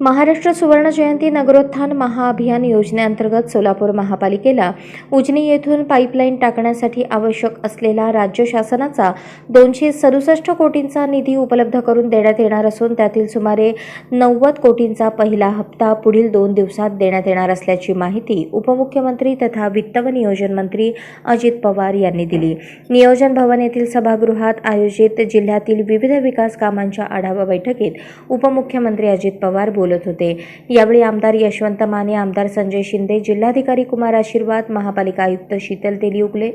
महाराष्ट्र सुवर्ण जयंती नगरोत्थान महाअभियान योजनेअंतर्गत सोलापूर महापालिकेला उजनी येथून पाईपलाईन टाकण्यासाठी आवश्यक असलेला राज्य शासनाचा दोनशे सदुसष्ट कोटींचा निधी उपलब्ध करून देण्यात येणार असून त्यातील सुमारे नव्वद कोटींचा पहिला हप्ता पुढील दोन दिवसात देण्यात येणार असल्याची माहिती उपमुख्यमंत्री तथा वित्त व नियोजन मंत्री अजित पवार यांनी दिली. नियोजन भवन येथील सभागृहात आयोजित जिल्ह्यातील विविध विकास कामांच्या आढावा बैठकीत उपमुख्यमंत्री अजित पवार बोल बोलत होते. यावेळी आमदार यशवंत माने आमदार संजय शिंदे जिल्हाधिकारी कुमार आशीर्वाद महापालिका आयुक्त शीतल तेलियुगले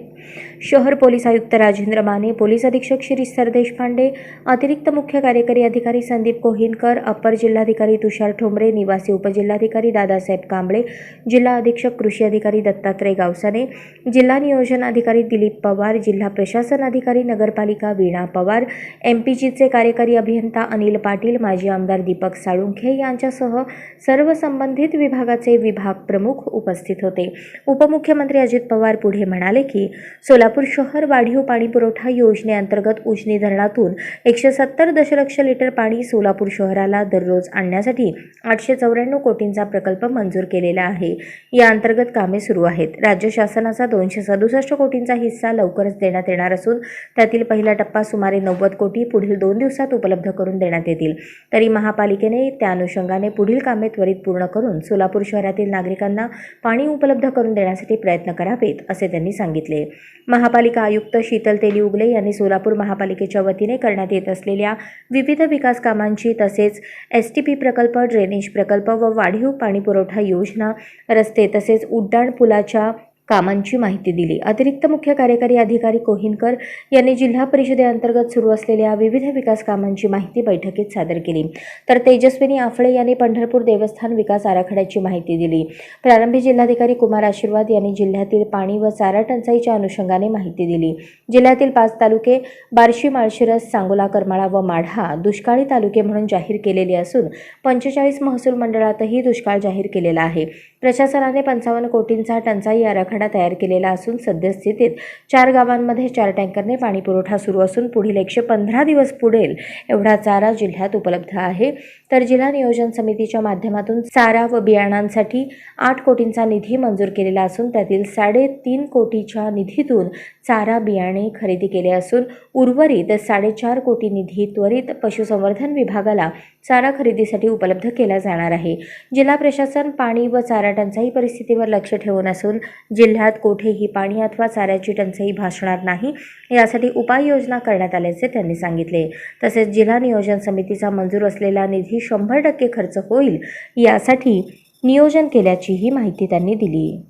शहर पोलीस आयुक्त राजेंद्र माने पोलीस अधीक्षक श्री सरदेश पांडे अतिरिक्त मुख्य कार्यकारी अधिकारी संदीप कोहिनकर अपर जिल्हाधिकारी तुषार ठोंबरे निवासी उपजिल्हाधिकारी दादासाहेब कांबळे जिल्हा अधीक्षक कृषी अधिकारी दत्तात्रय गावसाने जिल्हा नियोजन अधिकारी दिलीप पवार जिल्हा प्रशासन अधिकारी नगरपालिका वीणा पवार एमपीजीचे कार्यकारी अभियंता अनिल पाटील माजी आमदार दीपक साळुंखे यांच्या यांच्यासह सर्व संबंधित विभागाचे विभाग प्रमुख उपस्थित होते. उपमुख्यमंत्री अजित पवार पुढे म्हणाले की सोलापूर शहर वाढीव पाणी पुरवठा योजनेअंतर्गत उजनी धरणातून एकशे सत्तर दशलक्ष लिटर पाणी सोलापूर शहराला दररोज आणण्यासाठी आठशे चौऱ्याण्णव कोटींचा प्रकल्प मंजूर केलेला आहे. या अंतर्गत कामे सुरू आहेत. राज्य शासनाचा दोनशे सदुसष्ट कोटींचा हिस्सा लवकरच देण्यात येणार असून त्यातील पहिला टप्पा सुमारे नव्वद कोटी पुढील दोन दिवसात उपलब्ध करून देण्यात येतील. तरी महापालिकेने त्या अनुषंगाने पुढील कामे त्वरित पूर्ण करून सोलापूर शहरातील नागरिकांना पाणी उपलब्ध करून देण्यासाठी प्रयत्न करावेत असे त्यांनी सांगितले. महापालिका आयुक्त शीतल तेली उगले यांनी सोलापूर महापालिकेच्या वतीने करण्यात येत असलेल्या विविध विकास कामांची तसेच एस टी पी प्रकल्प ड्रेनेज प्रकल्प व वाढीव पाणीपुरवठा योजना रस्ते तसेच उड्डाण पुलाच्या कामांची माहिती दिली. अतिरिक्त मुख्य कार्यकारी अधिकारी कोहिनकर यांनी जिल्हा परिषदेअंतर्गत सुरू असलेल्या विविध विकास कामांची माहिती बैठकीत सादर केली. तर तेजस्विनी आफळे यांनी पंढरपूर देवस्थान विकास आराखड्याची माहिती दिली. प्रारंभी जिल्हाधिकारी कुमार आशीर्वाद यांनी जिल्ह्यातील पाणी व चारा टंचाईच्या अनुषंगाने माहिती दिली. जिल्ह्यातील पाच तालुके बार्शी माळशिरस सांगोला करमाळा व माढा दुष्काळी तालुके म्हणून जाहीर केलेले असून पंचेचाळीस महसूल मंडळातही दुष्काळ जाहीर केलेला आहे. प्रशासनाने पंचावन्न कोटींचा टंचाई आराखडा तयार केलेला असून सद्यस्थितीत चार गावांमध्ये चार टँकरने पाणी पुरवठा सुरू असून पुढील एकशे पंधरा दिवस पुढेल एवढा चारा जिल्ह्यात उपलब्ध आहे. तर जिल्हा नियोजन समितीच्या माध्यमातून चारा व बियाणांसाठी आठ कोटींचा निधी मंजूर केलेला असून त्यातील साडेतीन कोटीच्या निधीतून चारा बियाणे खरेदी केले असून उर्वरित साडेचार कोटी निधी त्वरित पशुसंवर्धन विभागाला चारा खरेदीसाठी उपलब्ध केला जाणार आहे. जिल्हा प्रशासन पाणी व चारा टंचाई परिस्थितीवर लक्ष ठेवून असून जिल्ह्यात कोठेही पाणी अथवा चाऱ्याची टंचाई भासणार नाही. यासाठी उपाययोजना करण्यात आल्याचे त्यांनी सांगितले. तसेच जिल्हा नियोजन समितीचा मंजूर असलेला निधी शंभर टक्के खर्च होईल यासाठी नियोजन केल्याचीही माहिती त्यांनी दिली.